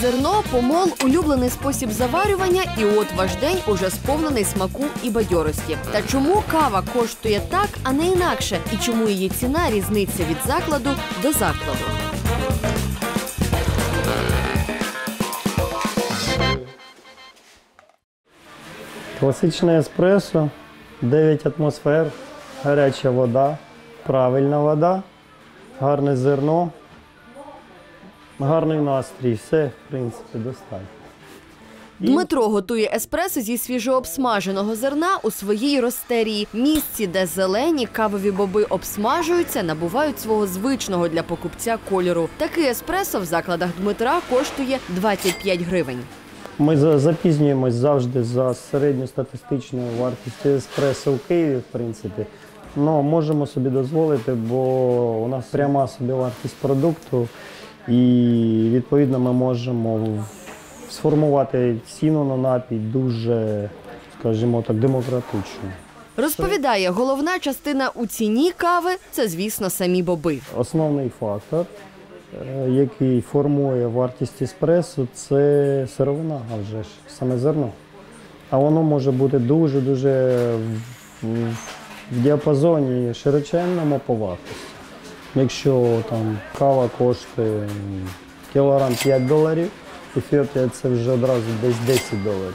зерно, помол, улюблений спосіб заварювання, і от ваш день уже сповнений смаку і бадьорості. Та чому кава коштує так, а не інакше? І чому її ціна різниця від закладу до закладу? Класичне еспресо, 9 атмосфер, гаряча вода, правильна вода, гарне зерно, гарний настрій. Все, в принципі, достатньо. Дмитро готує еспресо зі свіжообсмаженого зерна у своїй ростерії. Місці, де зелені кавові боби обсмажуються, набувають свого звичного для покупця кольору. Такий еспресо в закладах Дмитра коштує 25 гривень. Ми запізнюємось завжди за середньостатистичною вартістю еспресо в Києві, в принципі. Ну, можемо собі дозволити, бо у нас пряма собівартість продукту, і відповідно ми можемо сформувати ціну на напій дуже, скажімо так, демократично. Розповідає, головна частина у ціні кави це, звісно, самі боби. Основний фактор, е, який формує вартість еспресо, це сировина, а вже ж саме зерно. А воно може бути дуже-дуже в, діапазоні широченному по вартості. Якщо там кава коштує кілограм 5 доларів, Ефіопія це вже одразу десь 10 доларів.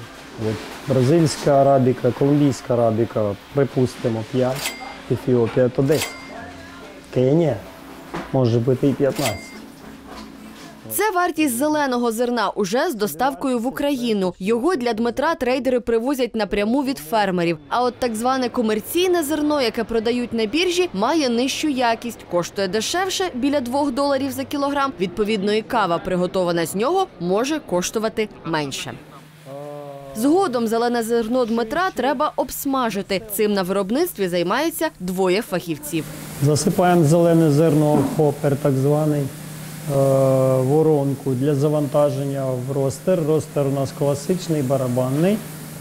От бразильська арабіка, колумбійська арабіка, припустимо 5, Ефіопія то 10. Кенія може бути і 15. Це вартість зеленого зерна уже з доставкою в Україну. Його для Дмитра трейдери привозять напряму від фермерів. А от так зване комерційне зерно, яке продають на біржі, має нижчу якість, коштує дешевше біля 2 доларів за кілограм. Відповідно, і кава, приготована з нього, може коштувати менше. Згодом зелене зерно Дмитра треба обсмажити. Цим на виробництві займається двоє фахівців. Засипаємо зелене зерно хопер, так званий воронку для завантаження в ростер. Ростер у нас класичний барабанний,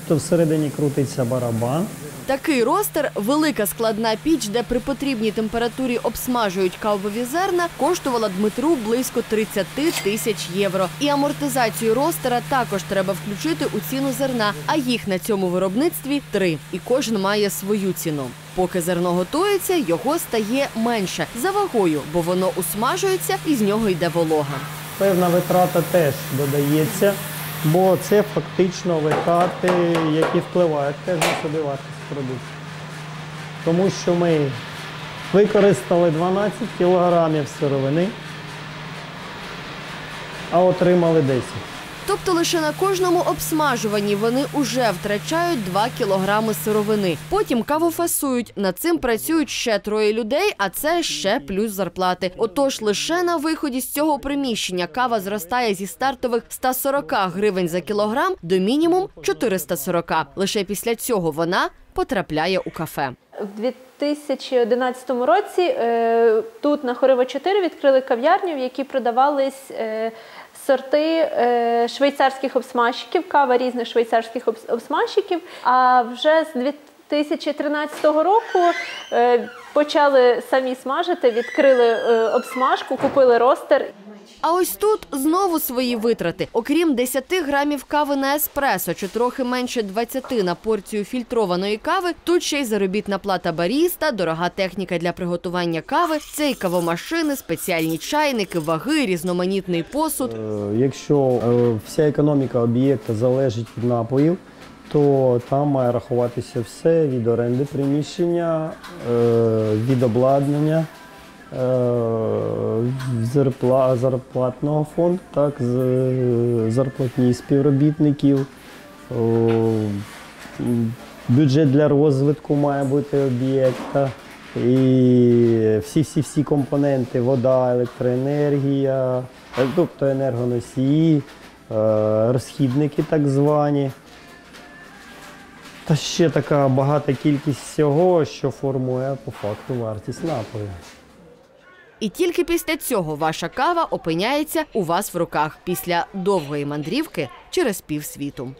то всередині крутиться барабан. Такий ростер велика складна піч, де при потрібній температурі обсмажують кавові зерна, коштувала Дмитру близько 30 тисяч євро. І амортизацію ростера також треба включити у ціну зерна. А їх на цьому виробництві три. І кожен має свою ціну. Поки зерно готується, його стає менше за вагою, бо воно усмажується і з нього йде волога. Певна витрата теж додається, бо це фактично витрати, які впливають теж на собівартість продукту. Тому що ми використали 12 кілограмів сировини, а отримали 10. Тобто лише на кожному обсмажуванні вони уже втрачають 2 кілограми сировини. Потім каву фасують. Над цим працюють ще троє людей, а це ще плюс зарплати. Отож, лише на виході з цього приміщення кава зростає зі стартових 140 гривень за кілограм до мінімум 440. Лише після цього вона потрапляє у кафе. В 2011 році е, тут на Хорива 4 відкрили кав'ярню, в якій продавались е, сорти е, швейцарських обсмажчиків, кава різних швейцарських обс- обсмажчиків. А вже з 2013 року почали самі смажити, відкрили обсмажку, купили ростер. А ось тут знову свої витрати. Окрім 10 грамів кави на еспресо чи трохи менше 20 на порцію фільтрованої кави, тут ще й заробітна плата баріста, дорога техніка для приготування кави, це й кавомашини, спеціальні чайники, ваги, різноманітний посуд. Е, Якщо е, вся економіка об'єкта залежить від напоїв, то там має рахуватися все від оренди приміщення, е, від обладнання, зарплатного фонду, так, е, зарплатні співробітників. Бюджет для розвитку має бути об'єкта. І всі-всі-всі компоненти, вода, електроенергія, е, тобто енергоносії, е, розхідники так звані. Та ще така багата кількість всього, що формує по факту вартість напою. І тільки після цього ваша кава опиняється у вас в руках після довгої мандрівки через півсвіту.